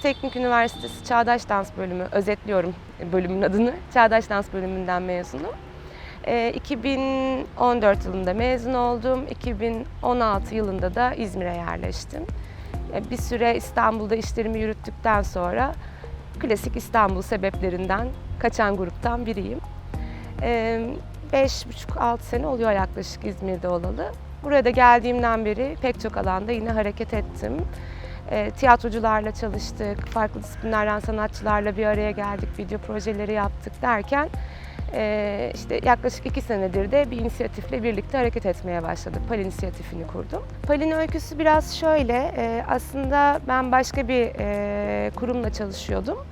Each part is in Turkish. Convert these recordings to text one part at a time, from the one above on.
Teknik Üniversitesi Çağdaş Dans Bölümü, özetliyorum bölümün adını. Çağdaş Dans Bölümünden mezunum. Ee, 2014 yılında mezun oldum. 2016 yılında da İzmir'e yerleştim. Ee, Bir süre İstanbul'da işlerimi yürüttükten sonra klasik İstanbul sebeplerinden kaçan gruptan biriyim. Ee, Beş buçuk, altı sene oluyor yaklaşık İzmir'de olalı. Buraya da geldiğimden beri pek çok alanda yine hareket ettim. E, tiyatrocularla çalıştık, farklı disiplinlerden sanatçılarla bir araya geldik, video projeleri yaptık derken e, işte yaklaşık iki senedir de bir inisiyatifle birlikte hareket etmeye başladık. PAL inisiyatifini kurdum. PAL'in öyküsü biraz şöyle, e, aslında ben başka bir e, kurumla çalışıyordum.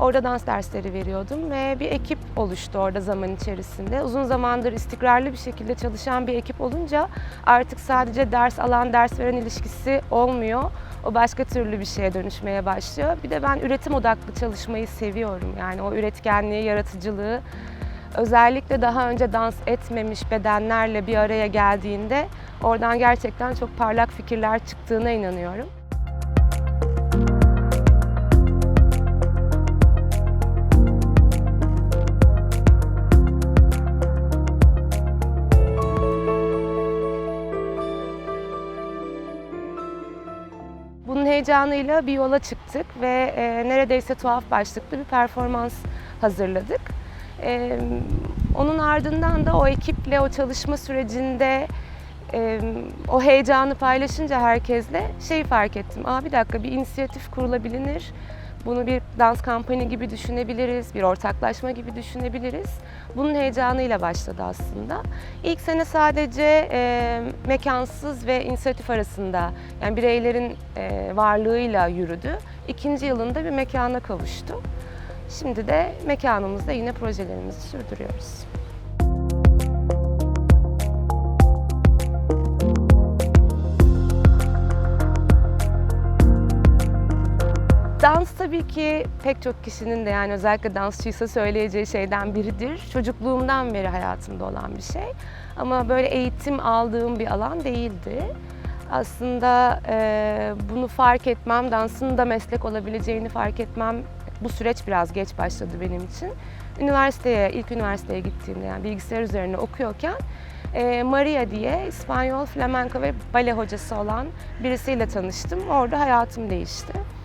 Orada dans dersleri veriyordum ve bir ekip oluştu orada zaman içerisinde. Uzun zamandır istikrarlı bir şekilde çalışan bir ekip olunca artık sadece ders alan, ders veren ilişkisi olmuyor. O başka türlü bir şeye dönüşmeye başlıyor. Bir de ben üretim odaklı çalışmayı seviyorum. Yani o üretkenliği, yaratıcılığı özellikle daha önce dans etmemiş bedenlerle bir araya geldiğinde oradan gerçekten çok parlak fikirler çıktığına inanıyorum. Heyecanıyla bir yola çıktık ve e, neredeyse tuhaf başlıklı bir performans hazırladık. E, onun ardından da o ekiple o çalışma sürecinde e, o heyecanı paylaşınca herkesle şeyi fark ettim. Aa bir dakika bir inisiyatif kurulabilir. Bunu bir dans kampanya gibi düşünebiliriz, bir ortaklaşma gibi düşünebiliriz. Bunun heyecanıyla başladı aslında. İlk sene sadece e, mekansız ve inisiyatif arasında, yani bireylerin e, varlığıyla yürüdü. İkinci yılında bir mekana kavuştu. Şimdi de mekanımızda yine projelerimizi sürdürüyoruz. Tabii ki pek çok kişinin de yani özellikle dansçıysa söyleyeceği şeyden biridir. Çocukluğumdan beri hayatımda olan bir şey. Ama böyle eğitim aldığım bir alan değildi. Aslında e, bunu fark etmem, dansın da meslek olabileceğini fark etmem bu süreç biraz geç başladı benim için. Üniversiteye, ilk üniversiteye gittiğimde yani bilgisayar üzerine okuyorken e, Maria diye İspanyol flamenco ve bale hocası olan birisiyle tanıştım. Orada hayatım değişti.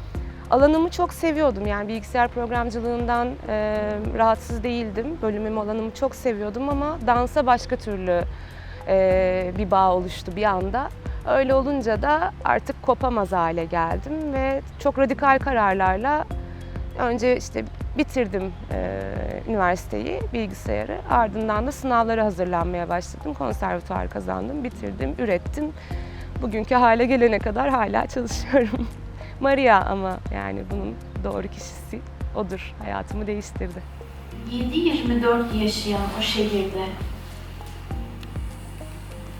Alanımı çok seviyordum yani bilgisayar programcılığından e, rahatsız değildim. Bölümüm alanımı çok seviyordum ama dansa başka türlü e, bir bağ oluştu bir anda. Öyle olunca da artık kopamaz hale geldim ve çok radikal kararlarla önce işte bitirdim e, üniversiteyi, bilgisayarı. Ardından da sınavlara hazırlanmaya başladım. Konservatuvar kazandım, bitirdim, ürettim. Bugünkü hale gelene kadar hala çalışıyorum. Maria ama yani bunun doğru kişisi odur. Hayatımı değiştirdi. 7-24 yaşayan o şehirde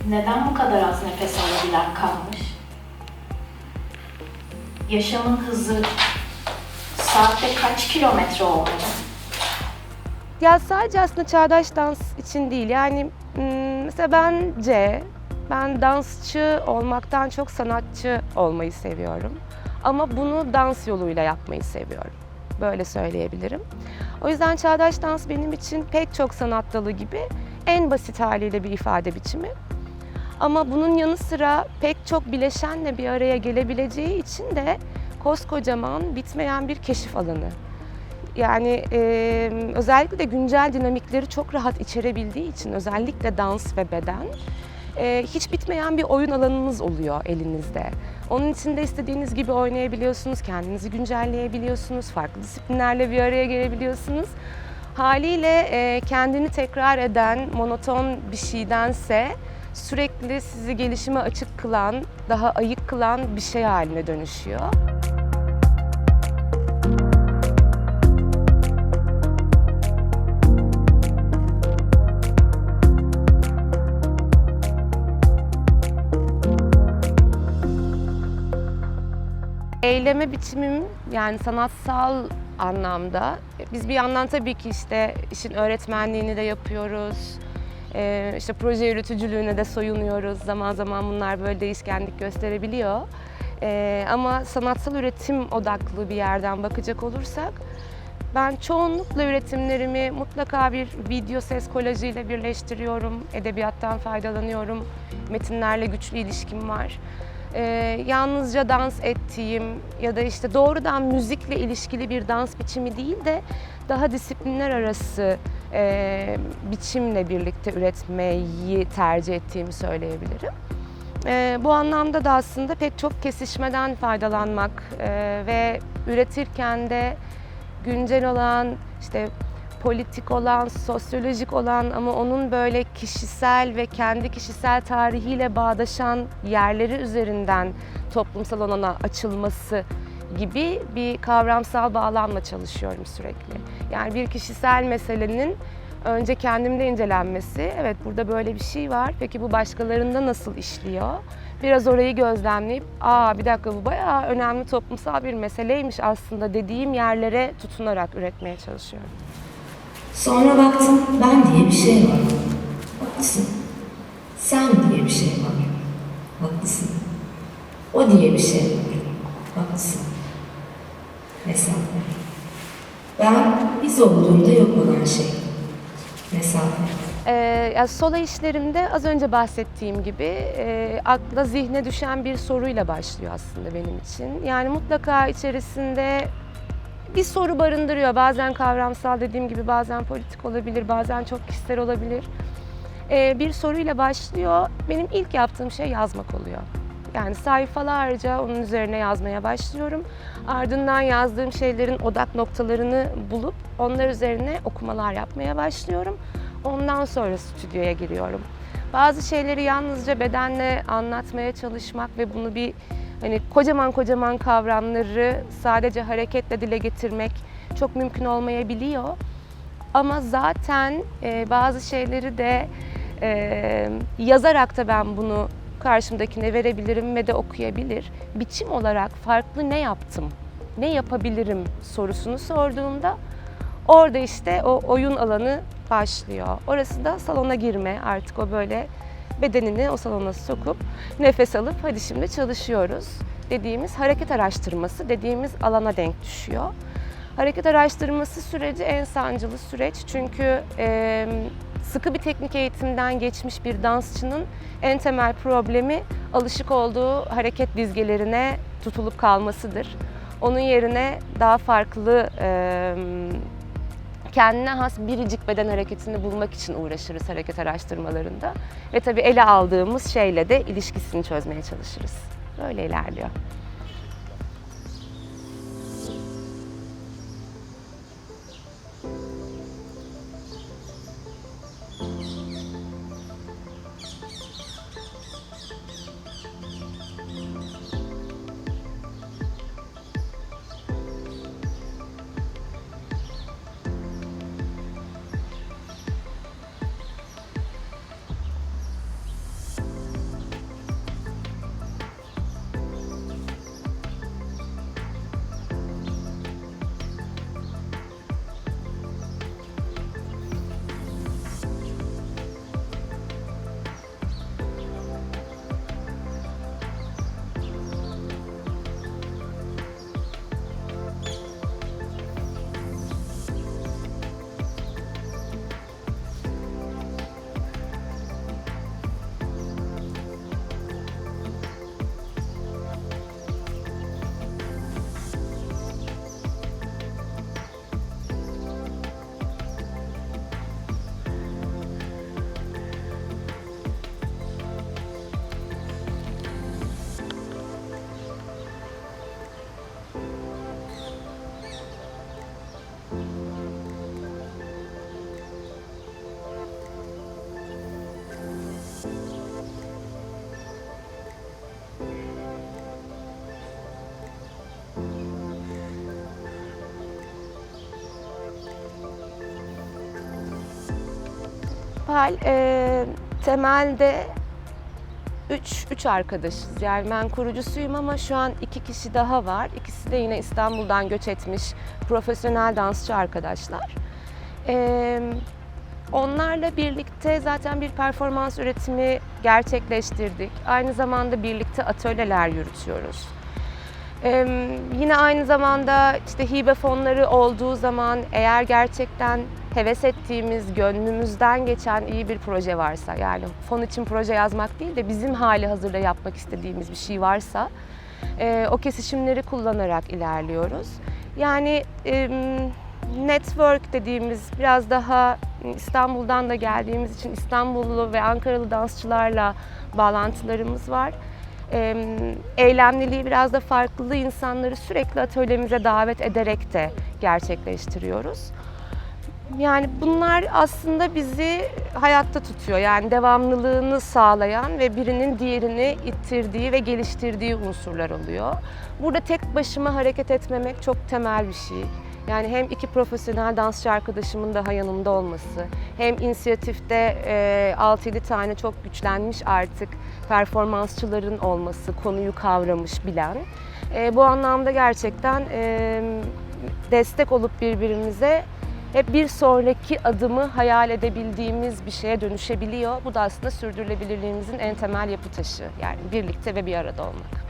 neden bu kadar az nefes alabilen kalmış? Yaşamın hızı saatte kaç kilometre olmalı? Ya sadece aslında çağdaş dans için değil. Yani hmm, mesela bence ben dansçı olmaktan çok sanatçı olmayı seviyorum. Ama bunu dans yoluyla yapmayı seviyorum. Böyle söyleyebilirim. O yüzden çağdaş dans benim için pek çok sanat dalı gibi en basit haliyle bir ifade biçimi. Ama bunun yanı sıra pek çok bileşenle bir araya gelebileceği için de koskocaman bitmeyen bir keşif alanı. Yani e, özellikle de güncel dinamikleri çok rahat içerebildiği için özellikle dans ve beden e, hiç bitmeyen bir oyun alanınız oluyor elinizde. Onun içinde istediğiniz gibi oynayabiliyorsunuz, kendinizi güncelleyebiliyorsunuz, farklı disiplinlerle bir araya gelebiliyorsunuz. Haliyle e, kendini tekrar eden monoton bir şeydense sürekli sizi gelişime açık kılan, daha ayık kılan bir şey haline dönüşüyor. Eyleme biçimim yani sanatsal anlamda biz bir yandan tabii ki işte işin öğretmenliğini de yapıyoruz. Ee, işte proje yürütücülüğüne de soyunuyoruz. Zaman zaman bunlar böyle değişkenlik gösterebiliyor. Ee, ama sanatsal üretim odaklı bir yerden bakacak olursak ben çoğunlukla üretimlerimi mutlaka bir video ses kolajıyla birleştiriyorum. Edebiyattan faydalanıyorum. Metinlerle güçlü ilişkim var. Ee, yalnızca dans ettiğim ya da işte doğrudan müzikle ilişkili bir dans biçimi değil de daha disiplinler arası e, biçimle birlikte üretmeyi tercih ettiğimi söyleyebilirim. E, bu anlamda da aslında pek çok kesişmeden faydalanmak e, ve üretirken de güncel olan, işte politik olan, sosyolojik olan ama onun böyle kişisel ve kendi kişisel tarihiyle bağdaşan yerleri üzerinden toplumsal alana açılması gibi bir kavramsal bağlamla çalışıyorum sürekli. Yani bir kişisel meselenin önce kendimde incelenmesi, evet burada böyle bir şey var, peki bu başkalarında nasıl işliyor? Biraz orayı gözlemleyip, aa bir dakika bu bayağı önemli toplumsal bir meseleymiş aslında dediğim yerlere tutunarak üretmeye çalışıyorum. Sonra baktım ben diye bir şey var. Haklısın. Sen diye bir şey var. Haklısın. O diye bir şey var. Haklısın. Mesafe. Ben biz olduğunda yok olan şey. Mesafe. Ee, ya solo işlerimde az önce bahsettiğim gibi e, akla zihne düşen bir soruyla başlıyor aslında benim için. Yani mutlaka içerisinde bir soru barındırıyor. Bazen kavramsal dediğim gibi bazen politik olabilir, bazen çok kişisel olabilir. Ee, bir soruyla başlıyor. Benim ilk yaptığım şey yazmak oluyor. Yani sayfalarca onun üzerine yazmaya başlıyorum. Ardından yazdığım şeylerin odak noktalarını bulup onlar üzerine okumalar yapmaya başlıyorum. Ondan sonra stüdyoya giriyorum. Bazı şeyleri yalnızca bedenle anlatmaya çalışmak ve bunu bir hani kocaman kocaman kavramları sadece hareketle dile getirmek çok mümkün olmayabiliyor. Ama zaten e, bazı şeyleri de e, yazarak da ben bunu karşımdakine verebilirim ve de okuyabilir. Biçim olarak farklı ne yaptım, ne yapabilirim sorusunu sorduğumda orada işte o oyun alanı başlıyor. Orası da salona girme artık o böyle bedenini o salona sokup nefes alıp hadi şimdi çalışıyoruz dediğimiz hareket araştırması dediğimiz alana denk düşüyor. Hareket araştırması süreci en sancılı süreç çünkü e, sıkı bir teknik eğitimden geçmiş bir dansçının en temel problemi alışık olduğu hareket dizgelerine tutulup kalmasıdır. Onun yerine daha farklı e, kendine has biricik beden hareketini bulmak için uğraşırız hareket araştırmalarında. Ve tabii ele aldığımız şeyle de ilişkisini çözmeye çalışırız. Böyle ilerliyor. Pal e, temelde üç, üç arkadaşız. Yani ben kurucusuyum ama şu an iki kişi daha var. İkisi de yine İstanbul'dan göç etmiş profesyonel dansçı arkadaşlar. E, onlarla birlikte zaten bir performans üretimi gerçekleştirdik. Aynı zamanda birlikte atölyeler yürütüyoruz. Ee, yine aynı zamanda işte hibe fonları olduğu zaman eğer gerçekten heves ettiğimiz, gönlümüzden geçen iyi bir proje varsa yani fon için proje yazmak değil de bizim hali hazırda yapmak istediğimiz bir şey varsa e, o kesişimleri kullanarak ilerliyoruz. Yani e, network dediğimiz biraz daha İstanbul'dan da geldiğimiz için İstanbullu ve Ankaralı dansçılarla bağlantılarımız var. E, eylemliliği biraz da farklı insanları sürekli atölyemize davet ederek de gerçekleştiriyoruz. Yani bunlar aslında bizi hayatta tutuyor. Yani devamlılığını sağlayan ve birinin diğerini ittirdiği ve geliştirdiği unsurlar oluyor. Burada tek başıma hareket etmemek çok temel bir şey. Yani hem iki profesyonel dansçı arkadaşımın daha yanımda olması, hem inisiyatifte e, 6-7 tane çok güçlenmiş artık performansçıların olması, konuyu kavramış, bilen. E, bu anlamda gerçekten e, destek olup birbirimize hep bir sonraki adımı hayal edebildiğimiz bir şeye dönüşebiliyor. Bu da aslında sürdürülebilirliğimizin en temel yapı taşı. Yani birlikte ve bir arada olmak.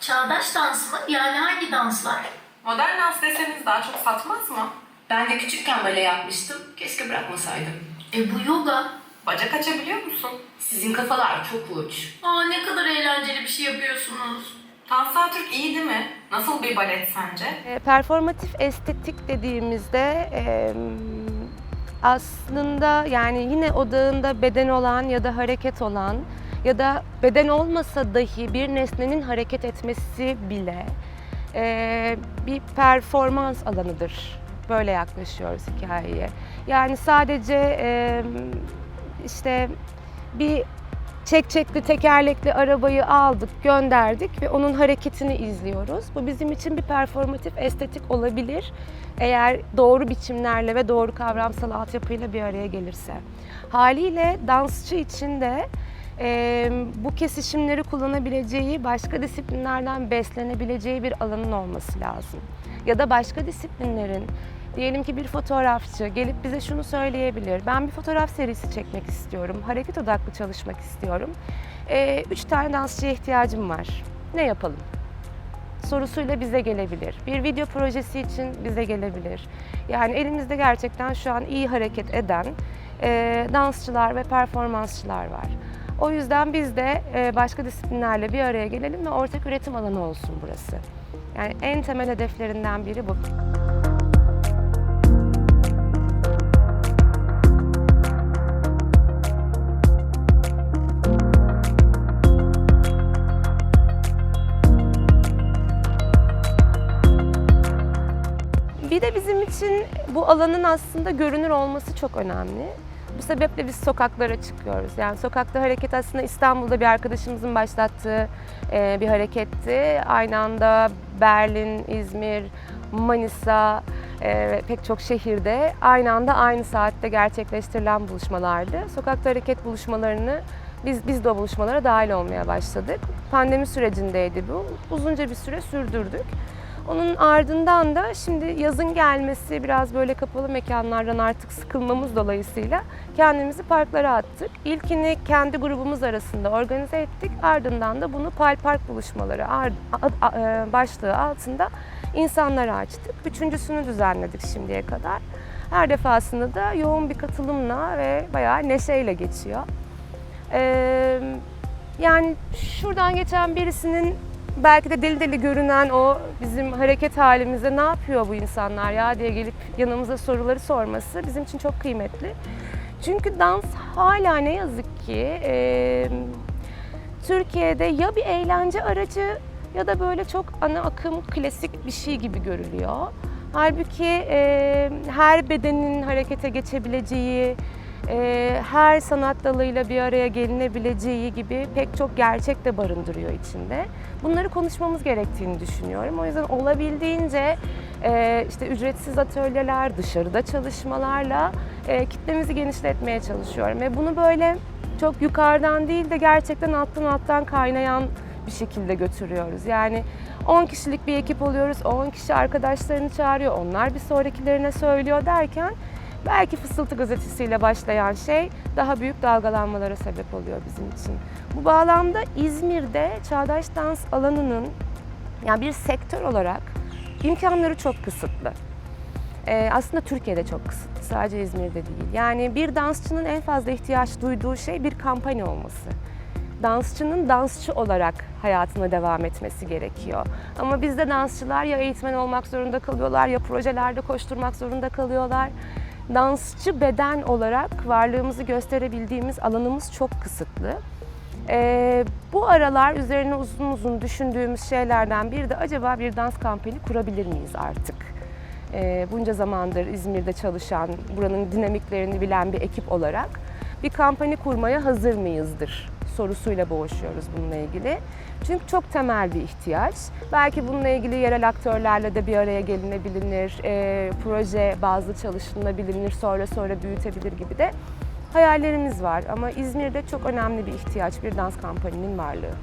Çağdaş dans mı? Yani hangi danslar? Modern dans deseniz daha çok satmaz mı? Ben de küçükken bale yapmıştım. Keşke bırakmasaydım. E bu yoga. Bacak açabiliyor musun? Sizin kafalar çok uç. Aa ne kadar eğlenceli bir şey yapıyorsunuz. Tansa Türk iyi değil mi? Nasıl bir balet sence? E, Performatif estetik dediğimizde e, aslında yani yine odağında beden olan ya da hareket olan ya da beden olmasa dahi bir nesnenin hareket etmesi bile e, bir performans alanıdır. Böyle yaklaşıyoruz hikayeye. Yani sadece e, işte bir çekçekli tekerlekli arabayı aldık, gönderdik ve onun hareketini izliyoruz. Bu bizim için bir performatif estetik olabilir eğer doğru biçimlerle ve doğru kavramsal altyapıyla bir araya gelirse. Haliyle dansçı için de e, bu kesişimleri kullanabileceği, başka disiplinlerden beslenebileceği bir alanın olması lazım. Ya da başka disiplinlerin Diyelim ki bir fotoğrafçı gelip bize şunu söyleyebilir. Ben bir fotoğraf serisi çekmek istiyorum. Hareket odaklı çalışmak istiyorum. Ee, üç tane dansçıya ihtiyacım var. Ne yapalım? sorusuyla bize gelebilir. Bir video projesi için bize gelebilir. Yani elimizde gerçekten şu an iyi hareket eden e, dansçılar ve performansçılar var. O yüzden biz de e, başka disiplinlerle bir araya gelelim ve ortak üretim alanı olsun burası. Yani en temel hedeflerinden biri bu. İçin bu alanın aslında görünür olması çok önemli. Bu sebeple biz sokaklara çıkıyoruz. Yani sokakta hareket aslında İstanbul'da bir arkadaşımızın başlattığı e, bir hareketti. Aynı anda Berlin, İzmir, Manisa e, ve pek çok şehirde aynı anda aynı saatte gerçekleştirilen buluşmalardı. Sokakta hareket buluşmalarını biz biz de o buluşmalara dahil olmaya başladık. Pandemi sürecindeydi bu. Uzunca bir süre sürdürdük. Onun ardından da şimdi yazın gelmesi biraz böyle kapalı mekanlardan artık sıkılmamız dolayısıyla kendimizi parklara attık. İlkini kendi grubumuz arasında organize ettik. Ardından da bunu Pal Park buluşmaları e, başlığı altında insanlara açtık. Üçüncüsünü düzenledik şimdiye kadar. Her defasında da yoğun bir katılımla ve bayağı neşeyle geçiyor. Ee, yani şuradan geçen birisinin belki de deli deli görünen o bizim hareket halimize ne yapıyor bu insanlar ya diye gelip yanımıza soruları sorması bizim için çok kıymetli. Çünkü dans hala ne yazık ki e, Türkiye'de ya bir eğlence aracı ya da böyle çok ana akım klasik bir şey gibi görülüyor. Halbuki e, her bedenin harekete geçebileceği, her sanat dalıyla bir araya gelinebileceği gibi pek çok gerçek de barındırıyor içinde. Bunları konuşmamız gerektiğini düşünüyorum. O yüzden olabildiğince e, işte ücretsiz atölyeler, dışarıda çalışmalarla e, kitlemizi genişletmeye çalışıyorum. Ve bunu böyle çok yukarıdan değil de gerçekten alttan alttan kaynayan bir şekilde götürüyoruz. Yani 10 kişilik bir ekip oluyoruz, 10 kişi arkadaşlarını çağırıyor, onlar bir sonrakilerine söylüyor derken belki fısıltı gazetesiyle başlayan şey daha büyük dalgalanmalara sebep oluyor bizim için. Bu bağlamda İzmir'de çağdaş dans alanının Yani bir sektör olarak imkanları çok kısıtlı. Ee, aslında Türkiye'de çok kısıtlı, sadece İzmir'de değil. Yani bir dansçının en fazla ihtiyaç duyduğu şey bir kampanya olması. Dansçının dansçı olarak hayatına devam etmesi gerekiyor. Ama bizde dansçılar ya eğitmen olmak zorunda kalıyorlar ya projelerde koşturmak zorunda kalıyorlar. Dansçı beden olarak varlığımızı gösterebildiğimiz alanımız çok kısıtlı. Ee, bu aralar üzerine uzun uzun düşündüğümüz şeylerden biri de acaba bir dans kampanyası kurabilir miyiz artık? Ee, bunca zamandır İzmir'de çalışan, buranın dinamiklerini bilen bir ekip olarak bir kampanya kurmaya hazır mıyızdır sorusuyla boğuşuyoruz bununla ilgili. Çünkü çok temel bir ihtiyaç. Belki bununla ilgili yerel aktörlerle de bir araya gelinebilir, e, proje bazlı çalışılabilir, sonra sonra büyütebilir gibi de hayallerimiz var. Ama İzmir'de çok önemli bir ihtiyaç bir dans kampanyanın varlığı.